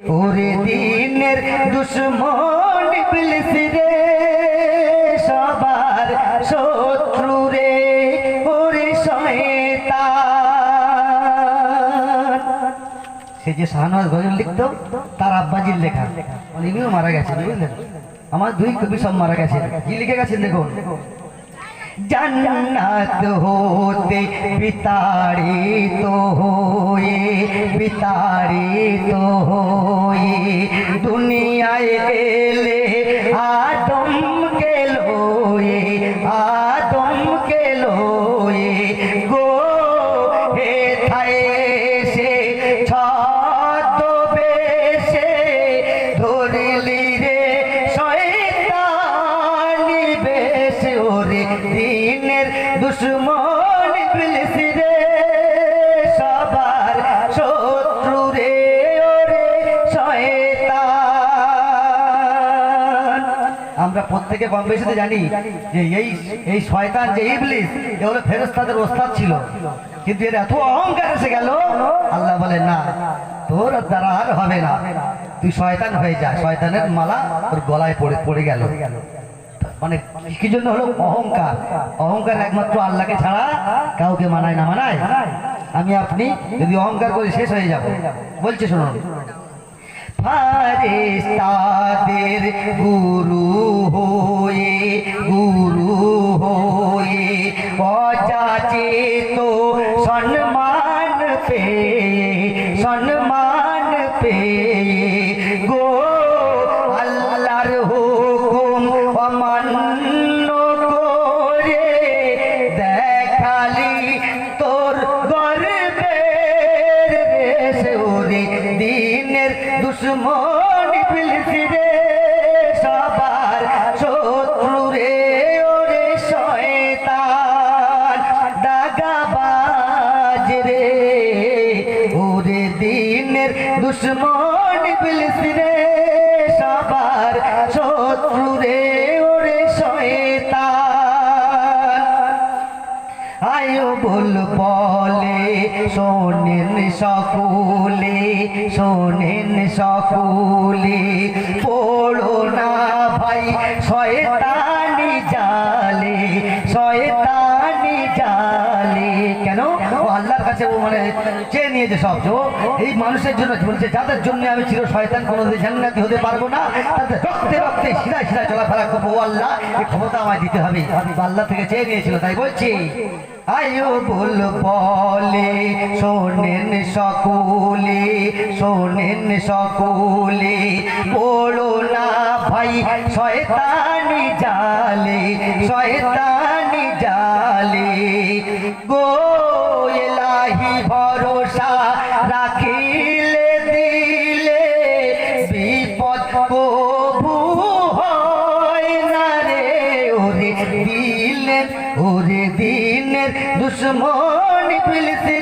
ওরে দিনের দুশ্মন ইবলিস সবার শত্রু রে, ওরে শয়তান। সে যে শাহনওয়াজ গজল লিখতো, তার আব্বাজির লেখা। ইনিও মারা গেছেন বুঝলেন আমার দুই কবি সব মারা গেছে। কি লিখে গেছেন দেখুন? জান্নাত হতে বিতাড়িত হো তারিত হই দুনিয়ায় এলে আদম কে লোয়ে, আদম কে লোয়ে। গো, হে থায় সে ছত রে, শয়তানি বেশ ওরে দিনের দুশ্মন আমরা প্রত্যেকে কম বেশিতে জানি যে এই এই শয়তান যে ইবলিস, এ হলো ফেরেশতাদের ওস্তাদ ছিল। কিন্তু এর এত অহংকার এসে গেল, আল্লাহ বলে, না, তোর দ্বারা আর হবে না। তুই শয়তান হয়ে যা। শয়তানের মালা তোর গলায় পড়ে পড়ে গেল। মানে কি জন্য হলো? অহংকার। অহংকার একমাত্র আল্লাহকে ছাড়া কাউকে মানায় না মানায়। আমি আপনি যদি অহংকার করে শেষ হয়ে যাব, বলছে শুনুন। ফারেস্তাদের গুরু হয়ে গুরু হয়ে অজাচে তো সম্মান পেয়ে দুশ্মন ইবলিস রে, সবার শত্রু রে, ওরে শয়তান। দাগাবাজ রে, ওরে দিনের দুশ্মন ইবলিস রে, সবার শত্রু রে, ওরে শয়তান। আয়ো বল বলে শোনেন সকলে শোনেন সকলে পড়ো না ভাই শয়তানি কেন? ও আল্লাহর কাছে ও মানে চেয়ে নিয়েছে সব? যে এই মানুষের জন্য বলছে? যাদের জন্য আমি চির শয়তান কোনো জান্নাতি হতে পারব না, তাদের রক্তে রক্তে শিরা শিরা চলাফেরা করব। ও আল্লাহ এই ক্ষমতা আমায় দিতে হবে। আল্লাহ থেকে চেয়ে নিয়েছিল, তাই বলছি। আয়ো বল বলে, শোনেন সকলে শোনেন সকলে। বলো না ভাই, শয়তানি জালে শয়তানি জালে। গো ওরে দিনের দুশ্মন সবার